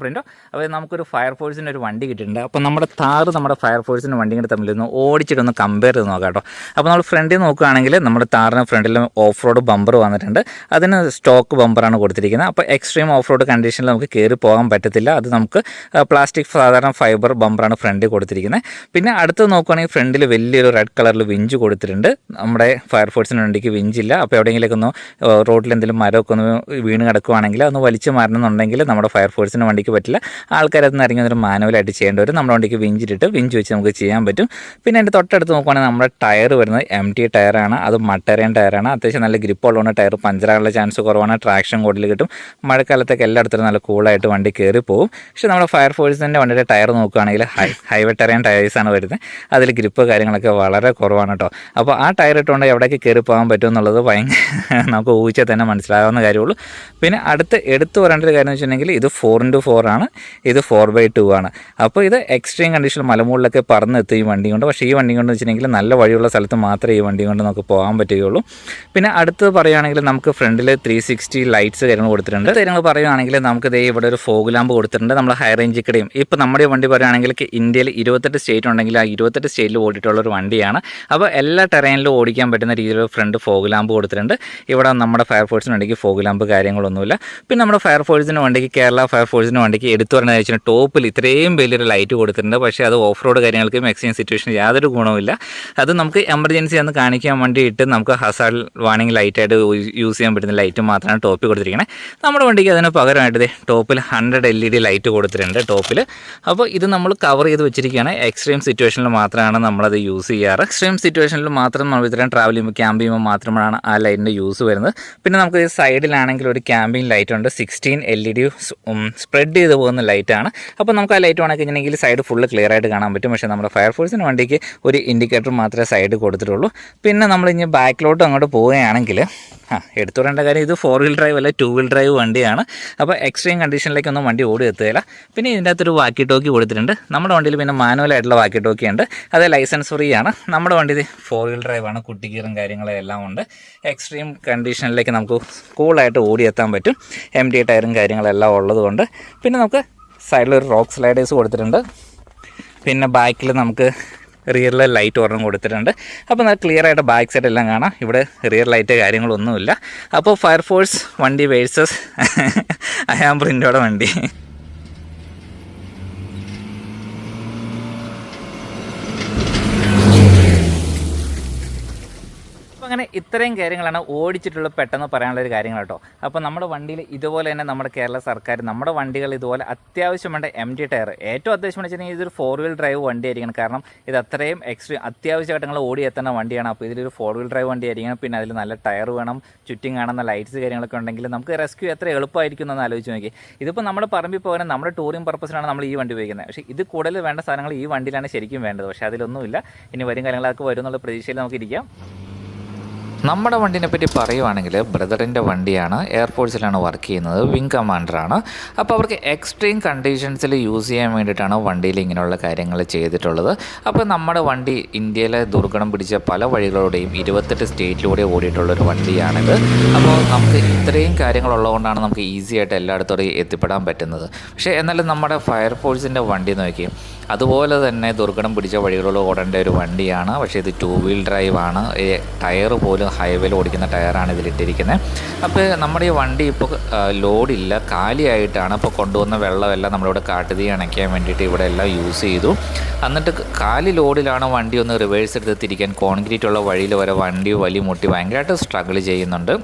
പ്രിന്റോ അപ്പോൾ നമുക്കൊരു ഫയർഫോഴ്സിന്റെ ഒരു വണ്ടി കിട്ടിയിട്ടുണ്ട്. അപ്പോൾ നമ്മുടെ താറ് നമ്മുടെ ഫയർഫോഴ്സിന്റെ വണ്ടിയും കൂടെ തമ്മിലൊന്ന് ഓടിച്ചിട്ടൊന്ന് കമ്പയർ ചെയ്ത് നോക്കാം കേട്ടോ. അപ്പോൾ നമ്മൾ ഫ്രണ്ടിൽ നോക്കുകയാണെങ്കിൽ നമ്മുടെ താറിന് ഫ്രണ്ടിൽ ഓഫ് റോഡ് ബമ്പർ വന്നിട്ടുണ്ട്. അതിന് സ്റ്റോക്ക് ബമ്പറാണ് കൊടുത്തിരിക്കുന്നത്. അപ്പോൾ എക്സ്ട്രീം ഓഫ് റോഡ് കണ്ടീഷനിൽ നമുക്ക് കയറി പോകാൻ പറ്റത്തില്ല. അത് നമുക്ക് പ്ലാസ്റ്റിക് സാധാരണ ഫൈബർ ബമ്പറാണ് ഫ്രണ്ടിൽ കൊടുത്തിരിക്കുന്നത്. പിന്നെ അടുത്ത് നോക്കുകയാണെങ്കിൽ ഫ്രണ്ടിൽ വലിയൊരു റെഡ് കളറിൽ വിഞ്ച് കൊടുത്തിട്ടുണ്ട്. നമ്മുടെ ഫയർഫോഴ്സിന് വണ്ടിക്ക് വിഞ്ചില്ല അപ്പോൾ എവിടെയെങ്കിലൊക്കെ ഒന്ന് റോഡിൽ എന്തെങ്കിലും മരമൊക്കെ ഒന്ന് വീണ് കിടക്കുവാണെങ്കിൽ ഒന്ന് വലിച്ചു മാറണമെന്നുണ്ടെങ്കിൽ നമ്മുടെ ഫയർഫോഴ്സിന് വണ്ടിക്ക് പറ്റില്ല. ആൾക്കാരത് ഇറങ്ങി വന്നിട്ട് മാനുവലായിട്ട് ചെയ്യേണ്ടി വരും. നമ്മുടെ വണ്ടിക്ക് വിഞ്ചിട്ടിട്ട് വിഞ്ച് വെച്ച് നമുക്ക് ചെയ്യാൻ പറ്റും. പിന്നെ അതിന്റെ തൊട്ടടുത്ത് നോക്കുവാണെങ്കിൽ നമ്മുടെ ടയർ വരുന്നത് എം ടി ടയറാണ്. അത് മട്ടേറിയൻ ടയറാണ്. അത്യാവശ്യം നല്ല ഗ്രിപ്പ് ഉള്ളതുകൊണ്ട് ടയർ പഞ്ചറാകാനുള്ള ചാൻസ് കുറവാണ്. ട്രാക്ഷൻ കൂടുതൽ കിട്ടും. മഴക്കാലത്തൊക്കെ എല്ലായിടത്തും നല്ല കൂളായിട്ട് വണ്ടി കയറി പോകും പക്ഷേ നമ്മുടെ ഫയർ ഫോഴ്സിന്റെ വണ്ടിയുടെ ടയർ നോക്കുകയാണെങ്കിൽ ഹൈ ഹൈവേ ടയർ ടയേഴ്സാണ് വരുന്നത്. അതിൽ ഗ്രിപ്പ് കാര്യങ്ങളൊക്കെ വളരെ കുറവാണ് കേട്ടോ. അപ്പോൾ ആ ടയർ ഇട്ടുകൊണ്ട് എവിടേക്ക് കയറി പോകാൻ പറ്റും എന്നുള്ളത് ഭയങ്കര നമുക്ക് ഊഹിച്ചാൽ തന്നെ മനസ്സിലാവുന്ന കാര്യമുള്ളൂ. പിന്നെ അടുത്ത് എടുത്തു പറയേണ്ട ഒരു കാര്യം എന്ന് വെച്ചിട്ടുണ്ടെങ്കിൽ ഇത് ഫോർ ഇന്റു ഫോർ ആണ്. ഇത് ഫോർ ബൈ ടു ആണ്. അപ്പോൾ ഇത് എക്സ്ട്രീം കണ്ടീഷൻ മലമുകളിലൊക്കെ പറന്നെത്തും ഈ വണ്ടി കൊണ്ട്. പക്ഷേ ഈ വണ്ടി കൊണ്ട് വെച്ചിട്ടുണ്ടെങ്കിൽ നല്ല വഴിയുള്ള സ്ഥലത്ത് മാത്രമേ ഈ വണ്ടി കൊണ്ട് നമുക്ക് പോകാൻ പറ്റുകയുള്ളൂ. പിന്നെ അടുത്ത് പറയുകയാണെങ്കിൽ നമുക്ക് ഫ്രണ്ടിൽ ത്രീ സിക്സ്റ്റി ലൈറ്റ്സ് കാര്യങ്ങൾ കൊടുത്തിട്ടുണ്ട്. കാര്യങ്ങൾ പറയുകയാണെങ്കിൽ നമുക്ക് ദേ ഇവിടെ ഒരു ഫോഗ് ലാമ്പ് കൊടുത്തിട്ടുണ്ട്. നമ്മൾ ഹൈ റേഞ്ച് കടയും ഇപ്പോൾ നമ്മുടെ വണ്ടി പറയുകയാണെങ്കിൽ ഇന്ത്യയിൽ ഇരുപത്തെട്ട് സ്റ്റേറ്റ് ഉണ്ടെങ്കിൽ ആ ഇരുപത്തെട്ട് സ്റ്റേറ്റിൽ ഓടിയിട്ടുള്ള ഒരു വണ്ടിയാണ്. അപ്പോൾ എല്ലാ ടെറൈനിലും ഓടിക്കാൻ പറ്റുന്ന രീതിയിൽ ഫ്രണ്ട് ഫോഗ് ലാമ്പ് കൊടുത്തിട്ടുണ്ട്. ഇവിടെ നമ്മുടെ ഫയർഫോഴ്സിന് വണ്ടിക്ക് ഫോഗ് ലാമ്പ് കാര്യങ്ങളൊന്നുമില്ല. പിന്നെ നമ്മുടെ ഫയർഫോഴ്സിന് വണ്ടിക്ക് കേരള ഫയർഫോഴ്സിന് വണ്ടിക്ക് എടുത്തു പറഞ്ഞാൽ വെച്ചാൽ ടോപ്പിൽ ഇത്രയും വലിയൊരു ലൈറ്റ് കൊടുത്തിട്ടുണ്ട്. പക്ഷേ അത് ഓഫ് റോഡ് കാര്യങ്ങൾക്ക് മാക്സിമം സിറ്റുവേഷൻ യാതൊരു ഗുണവുമില്ല. അത് നമുക്ക് എമർജൻസി എന്ന് കാണിക്കാൻ വേണ്ടിയിട്ട് നമുക്ക് ഹസാർഡ് വാണിംഗ് ലൈറ്റായിട്ട് യൂസ് ചെയ്യാൻ പറ്റുന്ന ലൈറ്റ് മാത്രമാണ് ടോപ്പിൽ കൊടുത്തിരിക്കുന്നത് നമ്മുടെ വണ്ടിക്ക് അതിന് പകരമായിട്ട് ടോപ്പിൽ hundred L E D light കൊടുത്തിട്ടുണ്ട് ടോപ്പിൽ. അപ്പോൾ ഇത് നമ്മൾ കവർ ചെയ്ത് വെച്ചിരിക്കുകയാണ്. എക്സ്ട്രീം സിറ്റുവേഷനിൽ മാത്രമാണ് നമ്മളത് യൂസ് ചെയ്യാറ്. എക്സ്ട്രീം സിറ്റുവേഷനിൽ മാത്രം നമ്മൾ ഇത്രയും ട്രാവൽ ചെയ്യുമ്പോൾ ക്യാമ്പ് ചെയ്യുമ്പോൾ മാത്രമാണ് ആ ലൈറ്റിന്റെ യൂസ് വരുന്നത്. പിന്നെ നമുക്ക് സൈഡിലാണെങ്കിൽ ഒരു ക്യാമ്പിംഗ് ലൈറ്റ് ഉണ്ട്. Sixteen L E D spread ചെയ്ത് പോകുന്ന ലൈറ്റാണ് അപ്പോൾ നമുക്ക് ആ ലൈറ്റ് കഴിഞ്ഞിട്ടുണ്ടെങ്കിൽ സൈഡ് ഫുള്ള് ക്ലിയർ ആയിട്ട് കാണാൻ പറ്റും. പക്ഷേ നമ്മുടെ ഫയർഫോഴ്സിന് വണ്ടിക്ക് ഒരു ഇൻഡിക്കേറ്റർ മാത്രമേ സൈഡ് കൊടുത്തിട്ടുള്ളൂ. പിന്നെ നമ്മൾ ഇനി ബാക്കിലോട്ട് അങ്ങോട്ട് പോവുകയാണെങ്കിൽ ആ എടുത്തു പറയേണ്ട കാര്യം ഇത് ഫോർ വീൽ ഡ്രൈവ് അല്ല ടു വീൽ ഡ്രൈവ് വണ്ടിയാണ്. അപ്പോൾ എക്സ്ട്രീം കണ്ടീഷനിലേക്കൊന്നും വണ്ടി ഓടി എത്തുകയില്ല. പിന്നെ ഇതിന്റെ അകത്തൊരു വാക്കി ടോക്കി കൊടുത്തിട്ടുണ്ട്. നമ്മുടെ വണ്ടിയിൽ പിന്നെ മാനുവലായിട്ടുള്ള വാക്കി ടോക്കി ഉണ്ട്. അത് ലൈസൻസ് ഫ്രീ ആണ്. നമ്മുടെ വണ്ടി ഫോർ വീൽ ഡ്രൈവാണ് കുട്ടിക്കീറും കാര്യങ്ങളും എല്ലാം ഉണ്ട്. എക്സ്ട്രീം കണ്ടീഷനിലേക്ക് നമുക്ക് കൂളായിട്ട് ഓടിയെത്താൻ പറ്റും. എം ടി ടയറും കാര്യങ്ങളെല്ലാം ഉള്ളതുകൊണ്ട്. പിന്നെ നമുക്ക് സൈഡിൽ ഒരു റോക്ക് സ്ലൈഡേഴ്സ് കൊടുത്തിട്ടുണ്ട്. പിന്നെ ബാക്കിൽ നമുക്ക് റിയറിൽ ലൈറ്റ് ഒരെണ്ണം കൊടുത്തിട്ടുണ്ട്. അപ്പോൾ നല്ല ക്ലിയർ ആയിട്ട് ബാക്ക് സൈഡ് എല്ലാം കാണാം. ഇവിടെ റിയർ ലൈറ്റ് കാര്യങ്ങളൊന്നുമില്ല. അപ്പോൾ ഫയർഫോഴ്സ് വണ്ടി വേഴ്സസ് അയാം പ്രിന്റോടെ വണ്ടി. അങ്ങനെ ഇത്രയും കാര്യങ്ങളാണ് ഓടിച്ചിട്ടുള്ള പെട്ടെന്ന് പറയാനുള്ള ഒരു കാര്യങ്ങൾ കേട്ടോ. അപ്പോൾ നമ്മുടെ വണ്ടിയിൽ ഇതുപോലെ തന്നെ നമ്മുടെ കേരള സർക്കാർ നമ്മുടെ വണ്ടികൾ ഇതുപോലെ അത്യാവശ്യം വേണ്ട എം ടി ടയർ ഏറ്റവും അത്യാവശ്യം വെച്ചിട്ടുണ്ടെങ്കിൽ ഇതൊരു ഫോർ വീൽ ഡ്രൈവ് വണ്ടി ആയിരിക്കണം കാരണം ഇത് അത്രയും എക്സ്ട്രീം അത്യാവശ്യ ഘട്ടങ്ങൾ ഓടി എത്തുന്ന വണ്ടിയാണ്. അപ്പോൾ ഇതിലൊരു ഫോർ വീൽ ഡ്രൈവ് വണ്ടി ആയിരിക്കണം പിന്നെ അതിൽ നല്ല ടയർ വേണം ചുറ്റും കാണുന്ന ലൈറ്റ്സ് കാര്യങ്ങളൊക്കെ ഉണ്ടെങ്കിൽ നമുക്ക് റെസ്ക്യൂ എത്ര എളുപ്പമായിരിക്കും എന്ന് ആലോചിച്ച് നോക്കി. ഇതിപ്പോൾ നമ്മൾ പറമ്പിൽ പോകാൻ നമ്മുടെ ടൂറിംഗ് പർപ്പസിനാണ് നമ്മൾ ഈ വണ്ടി ഉപയോഗിക്കുന്നത്. പക്ഷേ ഇത് കൂടുതൽ വേണ്ട സാധനങ്ങൾ ഈ വണ്ടിയിലാണ് ശരിക്കും വേണ്ടത്. പക്ഷേ അതിലൊന്നുമില്ല. ഇനി വരും കാര്യങ്ങളൊക്കെ വരും എന്നുള്ള പ്രതീക്ഷയിൽ നമുക്ക് ഇരിക്കാം നമ്മുടെ വണ്ടിനെ പറ്റി പറയുവാണെങ്കിൽ ബ്രദറിന്റെ വണ്ടിയാണ് എയർഫോഴ്സിലാണ് വർക്ക് ചെയ്യുന്നത് വിങ് കമാൻഡറാണ് അപ്പോൾ അവർക്ക് എക്സ്ട്രീം കണ്ടീഷൻസിൽ യൂസ് ചെയ്യാൻ വേണ്ടിയിട്ടാണ് വണ്ടിയിൽ ഇങ്ങനെയുള്ള കാര്യങ്ങൾ ചെയ്തിട്ടുള്ളത്. അപ്പോൾ നമ്മുടെ വണ്ടി ഇന്ത്യയിലെ ദുർഗണം പിടിച്ച പല വഴികളിലൂടെയും ഇരുപത്തെട്ട് സ്റ്റേറ്റിലൂടെ ഓടിയിട്ടുള്ളൊരു വണ്ടിയാണിത്. അപ്പോൾ നമുക്ക് ഇത്രയും കാര്യങ്ങളുള്ളതുകൊണ്ടാണ് നമുക്ക് ഈസി ആയിട്ട് എല്ലായിടത്തോടെയും എത്തിപ്പെടാൻ പറ്റുന്നത്. പക്ഷേ എന്നാലും നമ്മുടെ ഫയർഫോഴ്സിന്റെ വണ്ടി നോക്കി. അതുപോലെ തന്നെ ദുർഘടം പിടിച്ച വഴികളിലൂടെ ഓടേണ്ട ഒരു വണ്ടിയാണ്. പക്ഷേ ഇത് ടൂ വീൽ ഡ്രൈവാണ് ടയർ പോലും ഹൈവേയിൽ ഓടിക്കുന്ന ടയറാണ് ഇതിലിട്ടിരിക്കുന്നത്. അപ്പോൾ നമ്മുടെ ഈ വണ്ടി ഇപ്പോൾ ലോഡില്ല കാലിയായിട്ടാണ് അപ്പോൾ കൊണ്ടുവന്ന വെള്ളമെല്ലാം നമ്മളിവിടെ കാട്ടുതീ അണയ്ക്കാൻ വേണ്ടിയിട്ട് ഇവിടെ എല്ലാം യൂസ് ചെയ്തു. എന്നിട്ട് കാലി ലോഡിലാണ് വണ്ടി ഒന്ന് റിവേഴ്സ് എടുത്ത് തിരിക്കാൻ കോൺക്രീറ്റ് ഉള്ള വഴിയിൽ വരെ വണ്ടി വലിയ മുട്ടി. ഭയങ്കരമായിട്ട് സ്ട്രഗിൾ ചെയ്യുന്നുണ്ട്.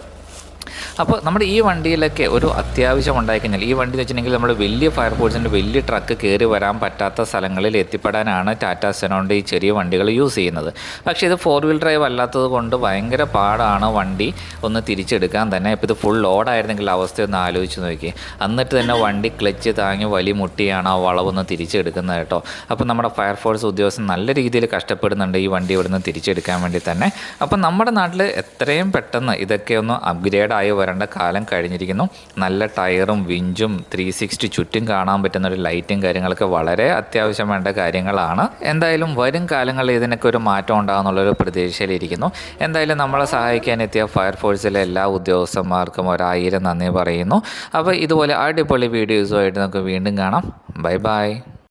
അപ്പോൾ നമ്മുടെ ഈ വണ്ടിയിലൊക്കെ ഒരു അത്യാവശ്യം ഉണ്ടായിക്കഴിഞ്ഞാൽ ഈ വണ്ടി എന്ന് വെച്ചിട്ടുണ്ടെങ്കിൽ നമ്മൾ വലിയ ഫയർഫോഴ്സിന്റെ വലിയ ട്രക്ക് കയറി വരാൻ പറ്റാത്ത സ്ഥലങ്ങളിൽ എത്തിപ്പെടാനാണ് ടാറ്റ സെനോണ്ട് ഈ ചെറിയ വണ്ടികൾ യൂസ് ചെയ്യുന്നത്. പക്ഷേ ഇത് ഫോർ വീൽ ഡ്രൈവ് അല്ലാത്തത് കൊണ്ട് ഭയങ്കര പാടാണ് വണ്ടി ഒന്ന് തിരിച്ചെടുക്കാൻ തന്നെ. ഇപ്പോൾ ഇത് ഫുൾ ലോഡായിരുന്നെങ്കിൽ അവസ്ഥ ഒന്ന് ആലോചിച്ച് നോക്കി. എന്നിട്ട് തന്നെ വണ്ടി ക്ലച്ച് താങ്ങി വലി മുട്ടിയാണ് ആ വളവൊന്ന് തിരിച്ചെടുക്കുന്നത് കേട്ടോ. അപ്പോൾ നമ്മുടെ ഫയർ ഫോഴ്സ് ഉദ്യോഗസ്ഥൻ നല്ല രീതിയിൽ കഷ്ടപ്പെടുന്നുണ്ട് ഈ വണ്ടി ഇവിടുന്ന് തിരിച്ചെടുക്കാൻ വേണ്ടി തന്നെ. അപ്പോൾ നമ്മുടെ നാട്ടിൽ എത്രയും പെട്ടെന്ന് ഇതൊക്കെ ഒന്ന് അപ്ഗ്രേഡ് ആയി വരേണ്ട കാലം കഴിഞ്ഞിരിക്കുന്നു. നല്ല ടയറും വിഞ്ചും ത്രീ സിക്സ്റ്റി ചുറ്റും കാണാൻ പറ്റുന്ന ഒരു ലൈറ്റും കാര്യങ്ങളൊക്കെ വളരെ അത്യാവശ്യം വേണ്ട കാര്യങ്ങളാണ്. എന്തായാലും വരും കാലങ്ങളിൽ ഇതിനൊക്കെ ഒരു മാറ്റം ഉണ്ടാകുന്നുള്ളൊരു പ്രതീക്ഷയിലിരിക്കുന്നു. എന്തായാലും നമ്മളെ സഹായിക്കാനെത്തിയ ഫയർഫോഴ്സിലെ എല്ലാ ഉദ്യോഗസ്ഥന്മാർക്കും ഒരായിരം നന്ദി പറയുന്നു. അപ്പോൾ ഇതുപോലെ അടിപൊളി വീഡിയോസുമായിട്ട് നമുക്ക് വീണ്ടും കാണാം. Bye bye